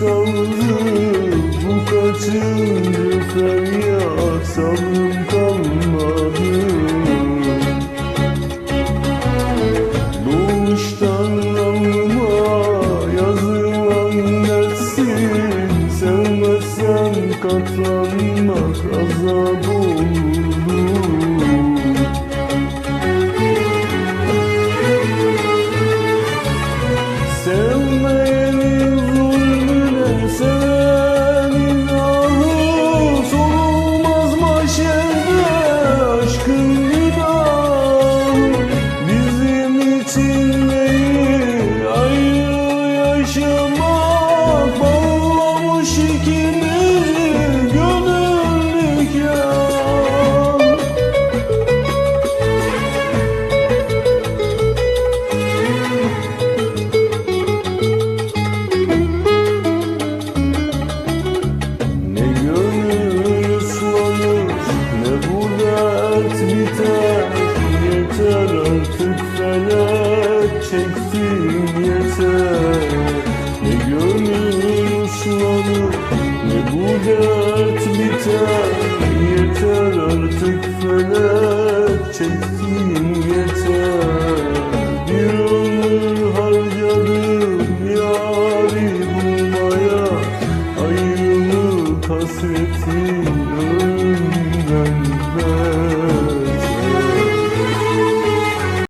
kaldı? Bu kaçıncı feryat? Sabrım kalmadı. Doğuştan alnıma yazılan dersin Sevmezsen katlanmak azap olurdu Sevmeyenin zulmüne sevenin ahı Sorulmaz mahşerde aşkın günahı Bizim için çektim yeter. Ne gönül uçlanır ne bu dert biter. Yeter artık felek çektim yeter. Bir ömür harcadım yari bulmaya Ayrılık hasretim